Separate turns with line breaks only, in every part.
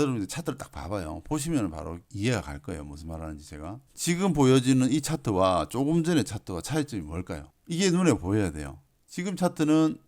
여러분들 차트를 딱 봐봐요. 보시면 바로 이해가 갈 거예요. 무슨 말하는지 제가. 지금 보여지는 이 차트와 조금 전의 차트와 차이점이 뭘까요? 이게 눈에 보여야 돼요. 지금 차트는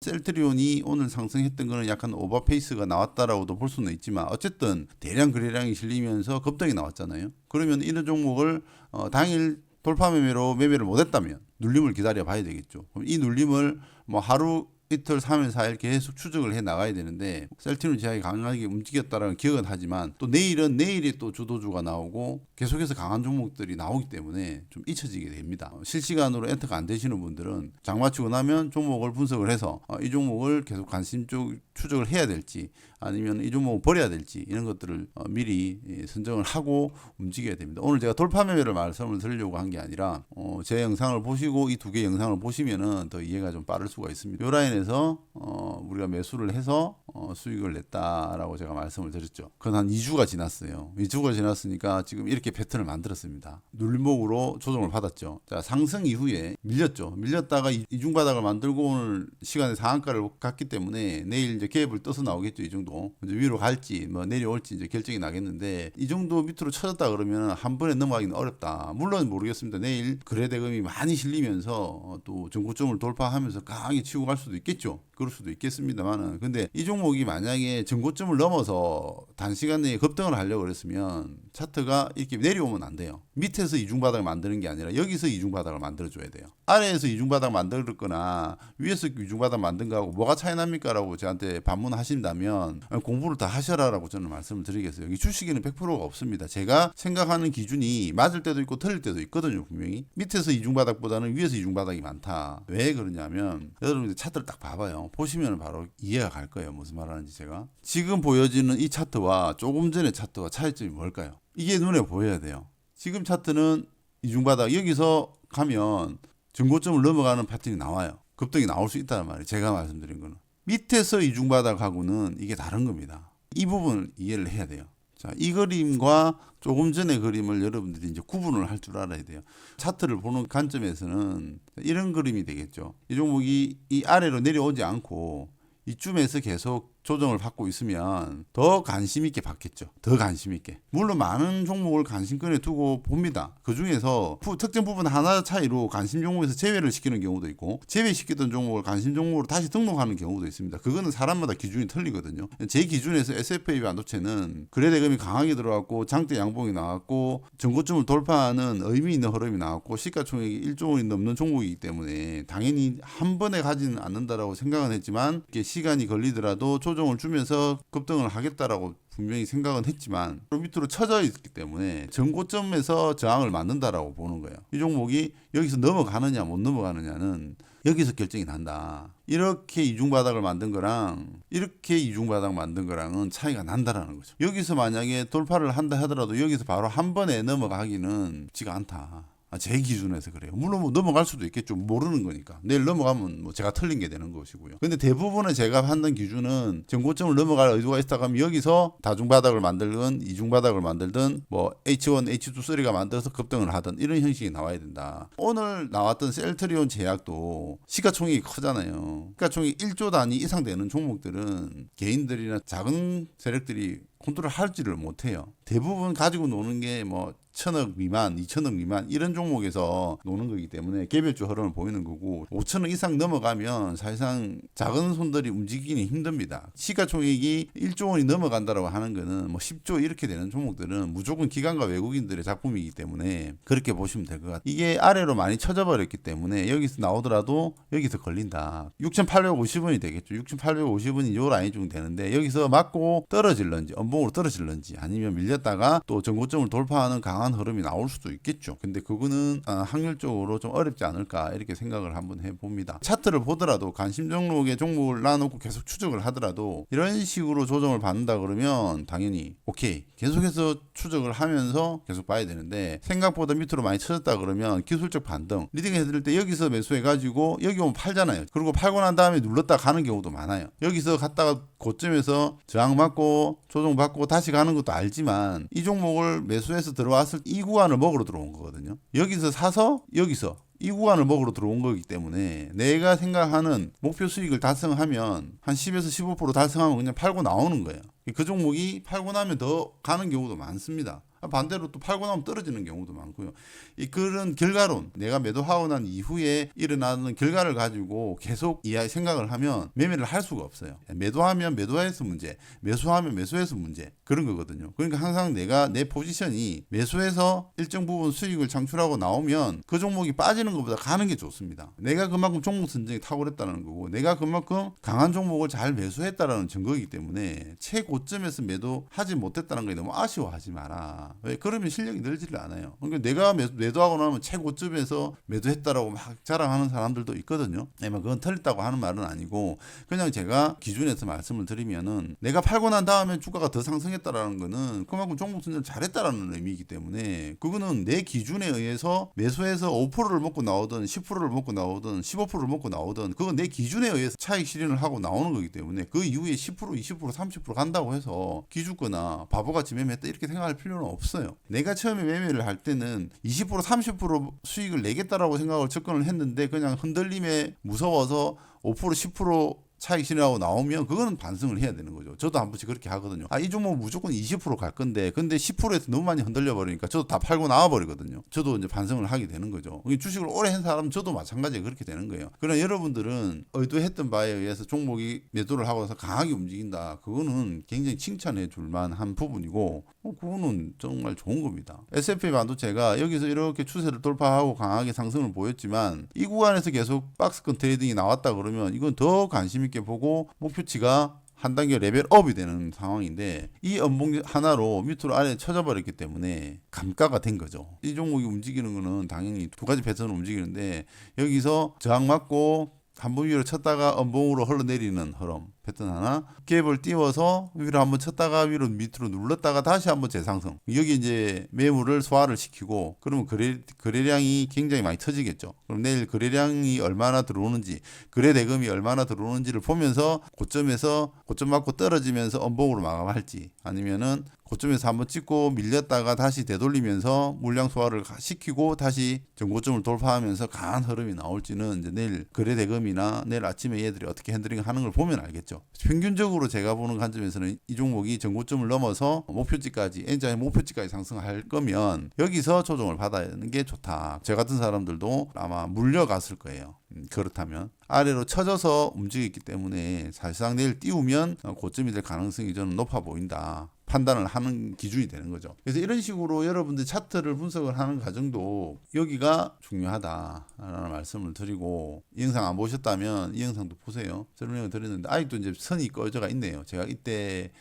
셀트리온이 오늘 상승했던 거는 약간 오버페이스가 나왔다라고도 볼 수는 있지만 어쨌든 대량 거래량이 실리면서 급등이 나왔잖아요. 그러면 이런 종목을 어, 당일 돌파 매매로 매매를 못했다면 눌림을 기다려 봐야 되겠죠. 그럼 이 눌림을 뭐 하루 이틀, 3일, 4일 계속 추적을 해 나가야 되는데 셀티는 지하에 강하게 움직였다라는 기억은 하지만 또 내일은 내일이 또 주도주가 나오고 계속해서 강한 종목들이 나오기 때문에 좀 잊혀지게 됩니다. 어, 실시간으로 엔터가 안 되시는 분들은 장마치고 나면 종목을 분석을 해서 어, 이 종목을 계속 관심 쪽 추적을 해야 될지 아니면 이 종목을 버려야 될지 이런 것들을 어, 미리 예, 선정을 하고 움직여야 됩니다. 오늘 제가 돌파 매매를 말씀을 드리려고 한 게 아니라 어, 제 영상을 보시고 이 두 개 영상을 보시면은 더 이해가 좀 빠를 수가 있습니다. 요 라인 에서 어, 우리가 매수를 해서 어, 수익을 냈다라고 제가 말씀을 드렸죠. 그건 한 2주가 지났어요. 2주가 지났으니까 지금 이렇게 패턴을 만들었습니다. 눌림목으로 조정을 받았죠. 자, 상승 이후에 밀렸죠. 밀렸다가 이- 이중 바닥을 만들고 오늘 시간에 상한가를 갔기 때문에 내일 이제 갭을 떠서 나오겠죠. 이 정도. 이제 위로 갈지 뭐 내려올지 이제 결정이 나겠는데 이 정도 밑으로 쳐졌다 그러면 한 번에 넘어가기는 어렵다. 물론 모르겠습니다. 내일 거래 대금이 많이 실리면서 어, 또 전고점을 돌파하면서 강하게 치고 갈 수도 있 겠죠. 그럴 수도 있겠습니다만은 근데 이 종목이 만약에 전고점을 넘어서 단시간 내에 급등을 하려고 그랬으면 차트가 이렇게 내려오면 안 돼요. 밑에서 이중바닥을 만드는 게 아니라 여기서 이중바닥을 만들어 줘야 돼요. 아래에서 이중바닥 만들었거나 위에서 이중바닥 만든 거하고 뭐가 차이 납니까 라고 저한테 반문하신다면 공부를 다 하셔라 라고 저는 말씀을 드리겠어요. 여기 주식에는 100%가 없습니다. 제가 생각하는 기준이 맞을 때도 있고 틀릴 때도 있거든요, 분명히. 밑에서 이중바닥보다는 위에서 이중바닥이 많다. 왜 그러냐면 여러분들 차트를 딱 봐봐요. 보시면 바로 이해가 갈 거예요. 무슨 말 하는지 제가. 지금 보여지는 이 차트와 조금 전의 차트와 차이점이 뭘까요? 이게 눈에 보여야 돼요. 지금 차트는 이중바닥 여기서 가면 전고점을 넘어가는 패턴이 나와요. 급등이 나올 수 있다는 말이에요. 제가 말씀드린 거는. 밑에서 이중바닥하고는 이게 다른 겁니다. 이 부분을 이해를 해야 돼요. 자, 이 그림과 조금 전의 그림을 여러분들이 이제 구분을 할 줄 알아야 돼요. 차트를 보는 관점에서는 이런 그림이 되겠죠. 이 종목이 이 아래로 내려오지 않고 이쯤에서 계속 조정을 받고 있으면 더 관심 있게 받겠죠. 더 관심 있게. 물론 많은 종목을 관심권에 두고 봅니다. 그 중에서 부- 특정 부분 하나 차이로 관심 종목에서 제외를 시키는 경우도 있고 제외시키던 종목을 관심 종목으로 다시 등록하는 경우도 있습니다. 그거는 사람마다 기준이 틀리거든요. 제 기준에서 SFA 반도체는 거래대금이 강하게 들어왔고 장대 양봉이 나왔고 전고점을 돌파하는 의미 있는 흐름이 나왔고 시가총액이 1조 원이 넘는 종목이기 때문에 당연히 한 번에 가지는 않는다라고 생각은 했지만 시간이 걸리더라도 조 정을 주면서 급등을 하겠다라고 분명히 생각은 했지만 그 밑으로 쳐져 있기 때문에 전고점에서 저항을 만든다라고 보는 거예요. 이 종목이 여기서 넘어가느냐 못 넘어가느냐는 여기서 결정이 난다. 이렇게 이중바닥을 만든 거랑 이렇게 이중바닥 만든 거랑은 차이가 난다라는 거죠. 여기서 만약에 돌파를 한다 하더라도 여기서 바로 한 번에 넘어가기는 쉽지가 않다. 아, 제 기준에서 그래요. 물론 뭐 넘어갈 수도 있겠죠. 모르는 거니까. 내일 넘어가면 뭐 제가 틀린 게 되는 것이고요. 근데 대부분의 제가 판단 기준은 전고점을 넘어갈 의도가 있다 하면 여기서 다중바닥을 만들든 이중바닥을 만들든 뭐 H1, H2, 3가 만들어서 급등을 하든 이런 형식이 나와야 된다. 오늘 나왔던 셀트리온 제약도 시가총액이 크잖아요. 시가총액 1조 단위 이상 되는 종목들은 개인들이나 작은 세력들이 컨트롤 할지를 못해요. 대부분 가지고 노는 게 뭐 천억 미만, 이천억 미만 이런 종목에서 노는 거기 때문에 개별주 흐름을 보이는 거고 5천억 이상 넘어가면 사실상 작은 손들이 움직이기 힘듭니다. 시가총액이 1조 원이 넘어간다라고 하는 거는 뭐 10조 이렇게 되는 종목들은 무조건 기관과 외국인들의 작품이기 때문에 그렇게 보시면 될 것 같아요. 이게 아래로 많이 쳐져 버렸기 때문에 여기서 나오더라도 여기서 걸린다. 6,850원이 되겠죠. 6,850원이 요 라인 중 되는데 여기서 맞고 떨어질런지 엄봉으로 떨어질런지 아니면 밀렸다가 또 전고점을 돌파하는 강한 흐름이 나올 수도 있겠죠. 근데 그거는 아, 확률적으로 좀 어렵지 않을까 이렇게 생각을 한번 해봅니다. 차트를 보더라도 관심 종목의 종목을 놔놓고 계속 추적을 하더라도 이런 식으로 조정을 받는다 그러면 당연히 오케이 계속해서 추적을 하면서 계속 봐야 되는데 생각보다 밑으로 많이 쳐졌다 그러면 기술적 반등 리딩 해드릴 때 여기서 매수해가지고 여기 오면 팔잖아요. 그리고 팔고 난 다음에 눌렀다 가는 경우도 많아요. 여기서 갔다가 고점에서 저항 받고 조정 받고 다시 가는 것도 알지만 이 종목을 매수해서 들어왔을 때이 구간을 먹으러 들어온 거거든요. 여기서 사서 여기서 이 구간을 먹으러 들어온 거기 때문에 내가 생각하는 목표 수익을 달성하면 한 10에서 15% 달성하면 그냥 팔고 나오는 거예요. 그 종목이 팔고 나면 더 가는 경우도 많습니다. 반대로 또 팔고 나면 떨어지는 경우도 많고요. 이 그런 결과론 내가 매도하고 난 이후에 일어나는 결과를 가지고 계속 이해 생각을 하면 매매를 할 수가 없어요. 매도하면 매도해서 문제, 매수하면 매수해서 문제 그런 거거든요. 그러니까 항상 내가 내 포지션이 매수해서 일정 부분 수익을 창출하고 나오면 그 종목이 빠지는 것보다 가는 게 좋습니다. 내가 그만큼 종목 선정이 탁월했다는 거고 내가 그만큼 강한 종목을 잘 매수했다라는 증거이기 때문에 최고점에서 매도하지 못했다는 거에 너무 아쉬워하지 마라. 왜 그러면 실력이 늘지를 않아요. 그러니까 내가 매도, 매도하고 나면 최고점에서 매도했다라고 막 자랑하는 사람들도 있거든요. 아니면 그건 틀렸다고 하는 말은 아니고 그냥 제가 기준에서 말씀을 드리면은 내가 팔고 난 다음에 주가가 더 상승했다라는 거는 그만큼 종목 선정을 잘했다라는 의미이기 때문에 그거는 내 기준에 의해서 매수해서 5%를 먹고 나오든 10%를 먹고 나오든 15%를 먹고 나오든 그건 내 기준에 의해서 차익 실현을 하고 나오는 거기 때문에 그 이후에 10% 20% 30% 간다고 해서 기죽거나 바보같이 매매했다 이렇게 생각할 필요는 없어요. 내가 처음에 매매를 할 때는 20% 30% 수익을 내겠다라고 생각을 접근을 했는데 그냥 흔들림에 무서워서 5% 10% 차익 실현하고 나오면 그거는 반성을 해야 되는 거죠. 저도 한 번씩 그렇게 하거든요. 아, 이 종목 무조건 20%갈 건데, 근데 10%에서 너무 많이 흔들려 버리니까 저도 다 팔고 나와 버리거든요. 저도 이제 반성을 하게 되는 거죠. 주식을 오래 한 사람은 저도 마찬가지에 그렇게 되는 거예요. 그러나 여러분들은 의도했던 바에 의해서 종목이 매도를 하고 나서 강하게 움직인다. 그거는 굉장히 칭찬해 줄 만한 부분이고, 어, 그거는 정말 좋은 겁니다. S&P 반도체가 여기서 이렇게 추세를 돌파하고 강하게 상승을 보였지만 이 구간에서 계속 박스권 트레이딩이 나왔다 그러면 이건 더 관심 있게 보고 목표치가 한 단계 레벨업이 되는 상황인데 이 연봉 하나로 밑으로 아래 쳐져버렸기 때문에 감가가 된 거죠. 이 종목이 움직이는 거는 당연히 두 가지 패턴으로 움직이는데 여기서 저항 맞고 한번 위로 쳤다가 엄봉으로 흘러내리는 흐름 패턴 하나 갭을 띄워서 위로 한번 쳤다가 위로 밑으로 눌렀다가 다시 한번 재상승 여기 이제 매물을 소화를 시키고 그러면 거래, 거래량이 굉장히 많이 터지겠죠 그럼 내일 거래량이 얼마나 들어오는지 거래 대금이 얼마나 들어오는지를 보면서 고점에서 고점 맞고 떨어지면서 엄봉으로 마감할지 아니면은 고점에서 한번 찍고 밀렸다가 다시 되돌리면서 물량 소화를 시키고 다시 전고점을 돌파하면서 강한 흐름이 나올지는 이제 내일 거래 대금이나 내일 아침에 얘들이 어떻게 핸들링 하는 걸 보면 알겠죠. 평균적으로 제가 보는 관점에서는 이 종목이 전고점을 넘어서 목표치까지 N자의 목표치까지 상승할 거면 여기서 조정을 받아야 하는 게 좋다. 저 같은 사람들도 아마 물려갔을 거예요. 음, 그렇다면 아래로 쳐져서 움직였기 때문에 사실상 내일 띄우면 고점이 될 가능성이 저는 높아 보인다. 판단을 하는 기준이 되는 거죠. 그래서 이런 식으로 여러분들 차트를 분석을 하는 과정도 여기가 중요하다라는 말씀을 드리고 이 영상 안 보셨다면 이 영상도 보세요. 설명을 드렸는데 아직도 이제 선이 꺼져가 있네요. 제가 이때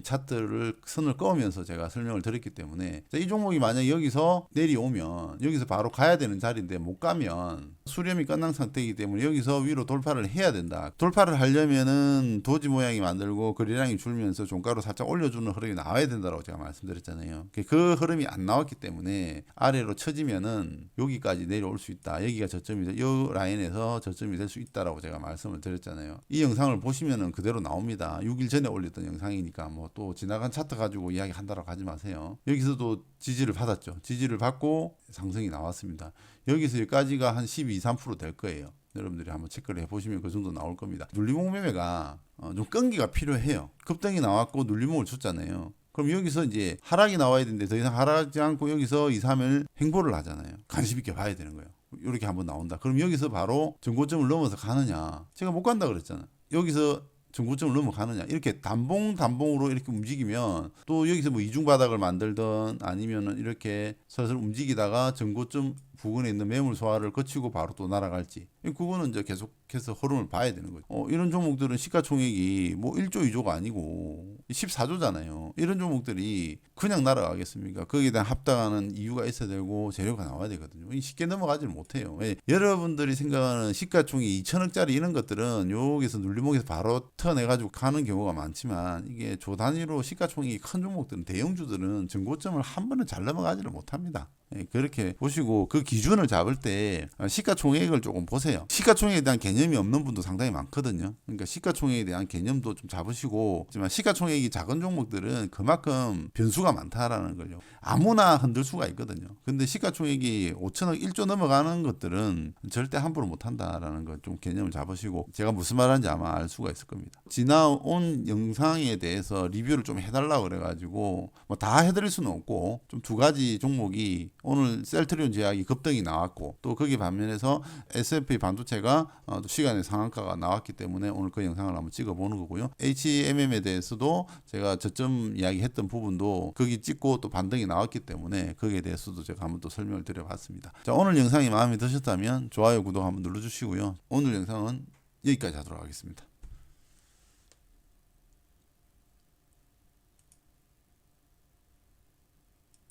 차트를 선을 꺼오면서 제가 설명을 드렸기 때문에 이 종목이 만약 여기서 내려오면 여기서 바로 가야 되는 자리인데 못 가면 수렴이 끝난 상태이기 때문에 여기서 위로 돌파를 해야 된다. 돌파를 하려면은 도지 모양이 만들고 거래량이 줄면서 종가로 살짝 올려주는 흐름이 나와야 된다고 제가 말씀드렸잖아요. 그 흐름이 안 나왔기 때문에 아래로 쳐지면은 여기까지 내려올 수 있다. 여기가 저점이 이 라인에서 저점이 될 수 있다라고 제가 말씀을 드렸잖아요. 이 영상을 보시면은 그대로 나옵니다. 6일 전에 올렸던 영상이니까 뭐또 지나간 차트 가지고 이야기 한다라고 하지 마세요. 여기서도 지지를 받았죠. 지지를 받고 상승이 나왔습니다. 여기서 여기까지가 한 12, 3%될 거예요. 여러분들이 한번 체크를 해보시면 그 정도 나올 겁니다. 눌림목 매매가 어, 좀 끈기가 필요해요. 급등이 나왔고 눌림목을 줬잖아요. 그럼 여기서 이제 하락이 나와야 되는데 더 이상 하락하지 않고 여기서 2, 3일 횡보를 하잖아요. 관심 있게 봐야 되는 거예요. 이렇게 한번 나온다. 그럼 여기서 바로 전고점을 넘어서 가느냐? 제가 못 간다 그랬잖아요. 여기서 전고점을 넘어가느냐 이렇게 단봉 단봉으로 이렇게 움직이면 또 여기서 뭐 이중 바닥을 만들던 아니면은 이렇게 슬슬 움직이다가 전고점 부근에 있는 매물 소화를 거치고 바로 또 날아갈지 그거는 이제 계속해서 흐름을 봐야 되는 거죠. 어, 이런 종목들은 시가총액이 뭐 1조 2조가 아니고 14조잖아요. 이런 종목들이 그냥 날아가겠습니까? 거기에 대한 합당하는 이유가 있어야 되고 재료가 나와야 되거든요. 쉽게 넘어가지를 못해요. 예, 여러분들이 생각하는 시가총액 2천억짜리 이런 것들은 여기서 눌림목에서 바로 터내가지고 가는 경우가 많지만 이게 조 단위로 시가총액이 큰 종목들은 대형주들은 전고점을 한 번은 잘 넘어가지를 못합니다. 예, 그렇게 보시고 그 기준을 잡을 때 시가총액을 조금 보세요. 시가총액에 대한 개념이 없는 분도 상당히 많거든요. 그러니까 시가총액에 대한 개념도 좀 잡으시고, 하지만 시가총액 시가총액이 작은 종목들은 그만큼 변수가 많다라는 걸요. 아무나 흔들 수가 있거든요. 근데 시가총액이 5천억 1조 넘어가는 것들은 절대 함부로 못 한다라는 걸 좀 개념을 잡으시고 제가 무슨 말하는지 아마 알 수가 있을 겁니다. 지나온 영상에 대해서 리뷰를 좀 해달라고 그래가지고 뭐 다 해드릴 수는 없고 좀 두 가지 종목이 오늘 셀트리온 제약이 급등이 나왔고 또 거기 반면에서 S&P 반도체가 어, 또 시간의 상한가가 나왔기 때문에 오늘 그 영상을 한번 찍어보는 거고요. HMM에 대해서도 제가 저점 이야기했던 부분도 거기 찍고 또 반등이 나왔기 때문에 거기에 대해서도 제가 한번 또 설명을 드려봤습니다. 자 오늘 영상이 마음에 드셨다면 좋아요 구독 한번 눌러주시고요. 오늘 영상은 여기까지 하도록 하겠습니다.